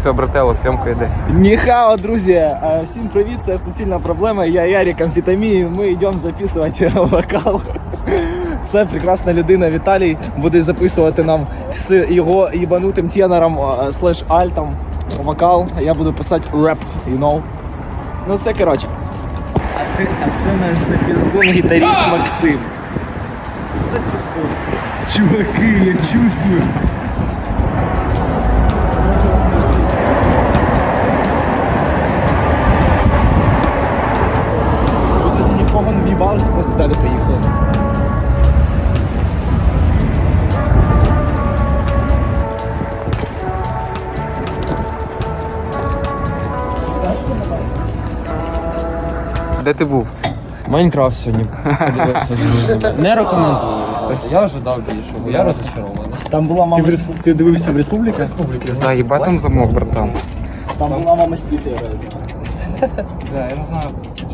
Все, брателло, съемка йде. Ніхао, друзі! Е, Всім привіт, це суцільна проблема. Я Ярік Амфітамін. Ми йдемо записувати вокал. Це прекрасна людина Віталій буде записувати нам з його їбанутим тенором е, слеш альтом вокал. Я буду писати реп, you know. Ну це коротше. А, ти, а це наш запіздун гітаріст Максим. Запіздун. Чуваки, я чувствую. Де ти був? Майнкрафт сьогодні подивився. Не рекомендую. Я ожидав більшого, я розчарований. Там була мама. Ти, дивився в Республіку? Республіки. Да, їбать там замок, братан. Там була мама Стіфі, я знаю. Я не знаю,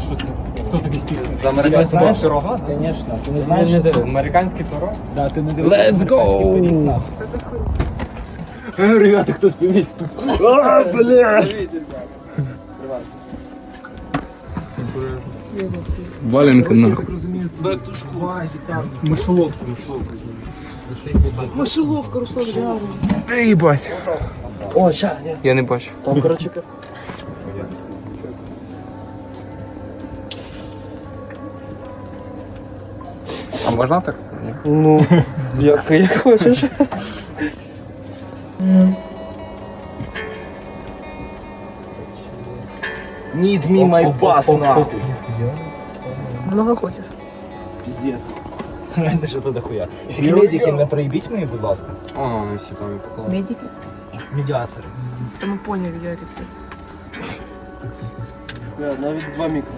що це. Хто такий стіль? За американського знаєш? пирога? Звісно, ти не знаєш. не дивився. Американський пирог? Да, ти не дивишся. Let's американський go! Ребята, хтось поміть. А, бля! Валенка нахуй. Мишоловку, мишоловку. Ти їбать. О, ща, ні. Я не бачу. Там, коротше, А можна так? Ні. Ну, як, як хочеш. Need me my bus, нахуй. Много хочеш. Піздець. Реально, що то дохуя. Тільки медики не проїбіть мені, будь ласка. О, вони всі там поклали. Медики? Медіатори. Та ми поняли, я это все. Навіть два мікро.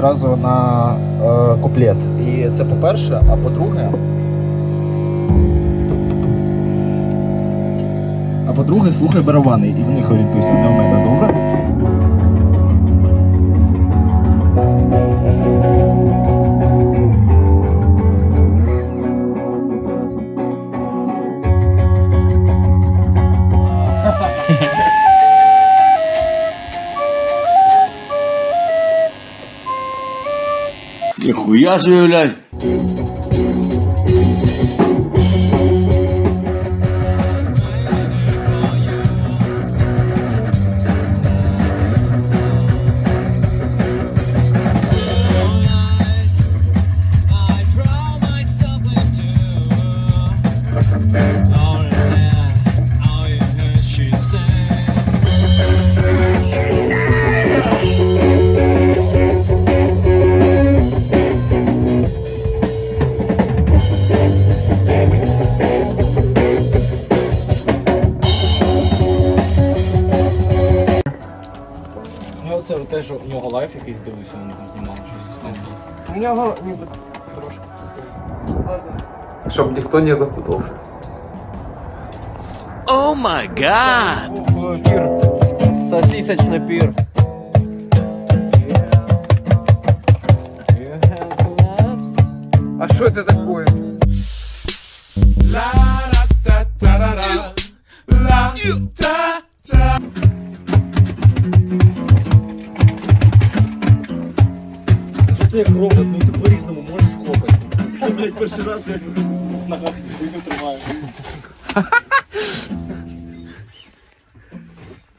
Одразу на е, куплет. І це по-перше, а по-друге. А по-друге, слухай барабани і в них орієнтуйся, не в мене, добре? Нихуя себе, блядь. Ну оце теж у нього лайф якийсь дивився, вони там знімали щось з тим. У нього ніби трошки. Щоб ніхто не запутався. Пір. Сосисочний пір. А що це таке?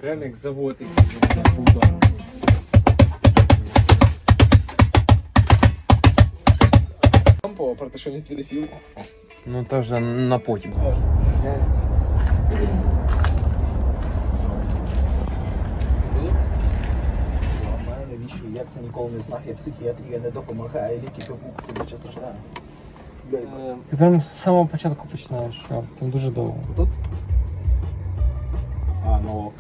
Реально як завод. Лампова, про те, що він педофіл. Ну то вже на потім. Навіщо? Як це ніколи не знає? Психіатрія не допомагає, ліки це більше страждає. Ти прям з самого початку починаєш. Там дуже довго. А, ну ок,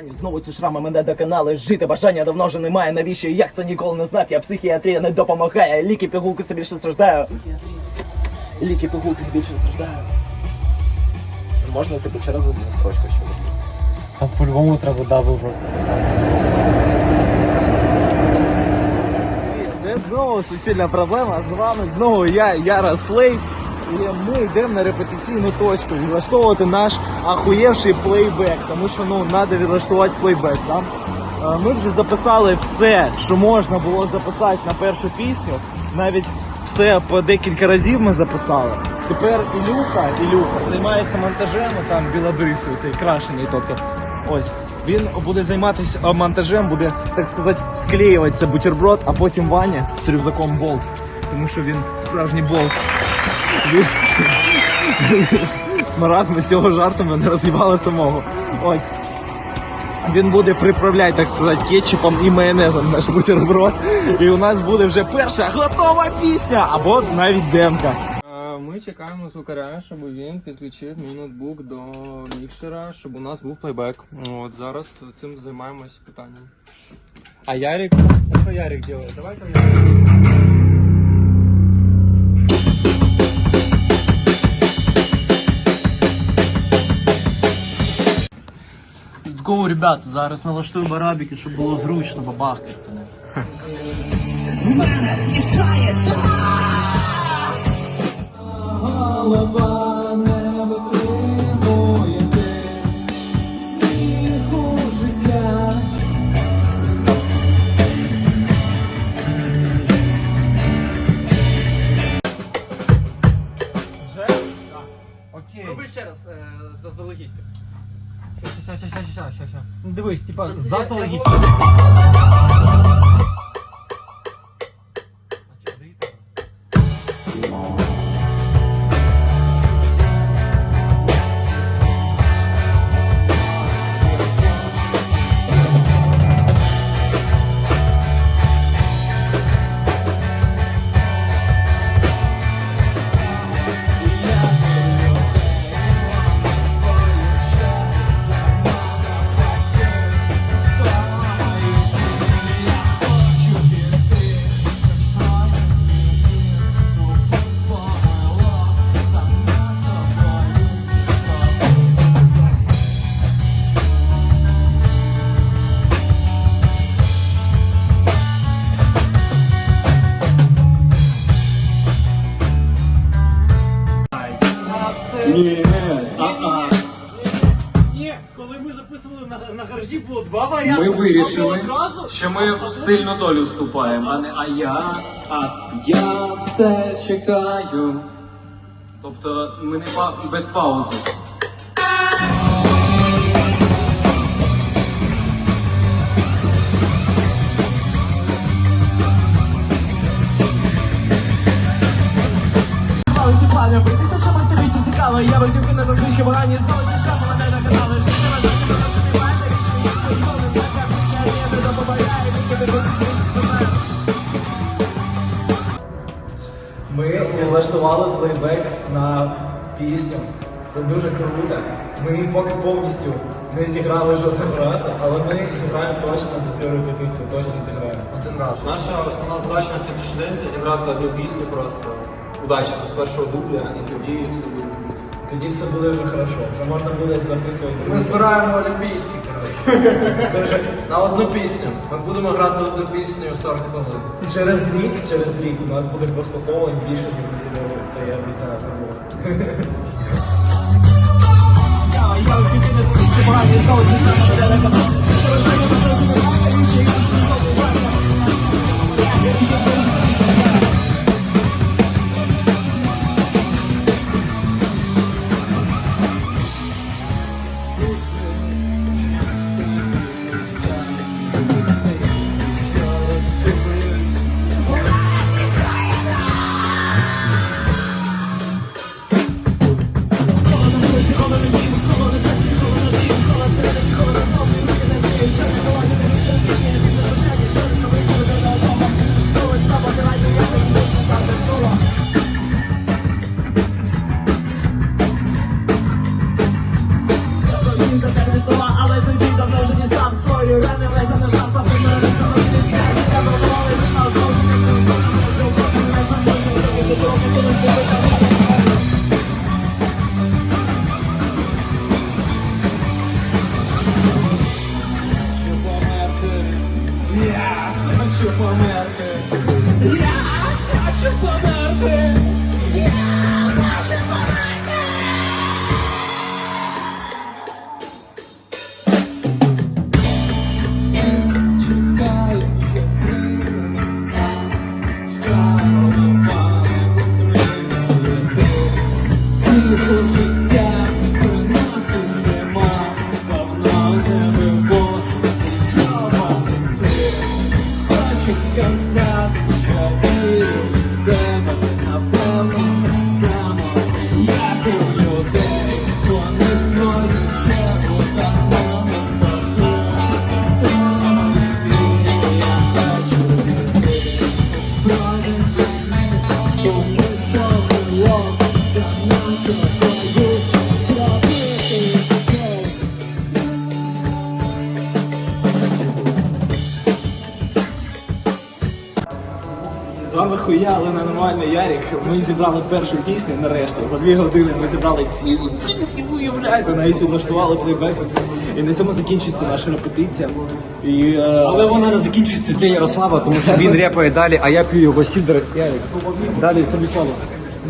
ну знову ці шрами мене доконали. Жити бажання давно вже немає. Навіщо як це ніколи не знав? Я психіатрія не допомагає. Ліки пігулки собі більше страждаю. Ліки пігулки собі більше страждаю. Можна типу через одну строчку ще. Там по-любому треба дабл просто писати. Це знову суцільна проблема. З вами знову я, Яра Слейв. Ми йдемо на репетиційну точку відлаштовувати наш ахуєвший плейбек, тому що ну треба відлаштувати плейбек. Там Е, ми вже записали все, що можна було записати на першу пісню. Навіть все по декілька разів ми записали. Тепер Ілюха, Ілюха займається монтажем, там білобрисий, цей крашений. Тобто, ось він буде займатися монтажем, буде так сказати, склеювати це бутерброд, а потім Ваня з рюкзаком болт. Тому що він справжній болт. З маразму з цього жарту мене роз'їбали самого. Ось. Він буде приправляти, так сказати, кетчупом і майонезом наш бутерброд. І у нас буде вже перша готова пісня або навіть демка. Е, Ми чекаємо звукаря, щоб він підключив мій ноутбук до мікшера, щоб у нас був плейбек. От зараз цим займаємось питанням. А Ярик? А що Ярик робить? Давай там Ярик. Go, ребята, зараз налаштуємо арабіки, щоб було зручно бабахкати. Окей. Exatamente. Було два варіанти. Ми вирішили, що ми в сильну долю вступаємо, а не а я, а я все чекаю. Тобто ми не па- без паузи. Ми відлаштували плейбек на пісню. Це дуже круто. Ми поки повністю не зіграли жодного разу, але ми зіграємо точно за цю репетицію, точно зіграємо. Один раз. Наша основна задача на сьогоднішній день це зібрати одну пісню просто удачно з першого дубля, і тоді все буде. Тоді все буде вже хорошо, вже можна буде записувати. Ми збираємо олімпійські, коротше. Це вже на одну пісню. Ми будемо грати одну пісню 40 хвилин. Через рік, через рік у нас буде прослуховувань більше, ніж сьогодні. Це я обіцяю на Бог. Я Papa, Вами хуя, але нормальний Ярік. Ми зібрали першу пісню нарешті. За дві години ми зібрали цілу пісню, ви уявляєте, навіть влаштували плейбек. І на цьому закінчується наша репетиція. І, е, Але вона не закінчується для Ярослава, тому що він репає далі, а я п'ю його сідер. Ярик, далі тобі слово.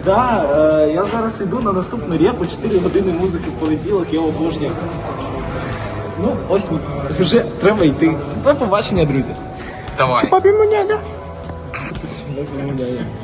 Да, е, я зараз йду на наступну репу, 4 години музики в понеділок, я обожнюю. Ну, ось ми. Вже треба йти. До побачення, друзі. Давай. 没什么表演。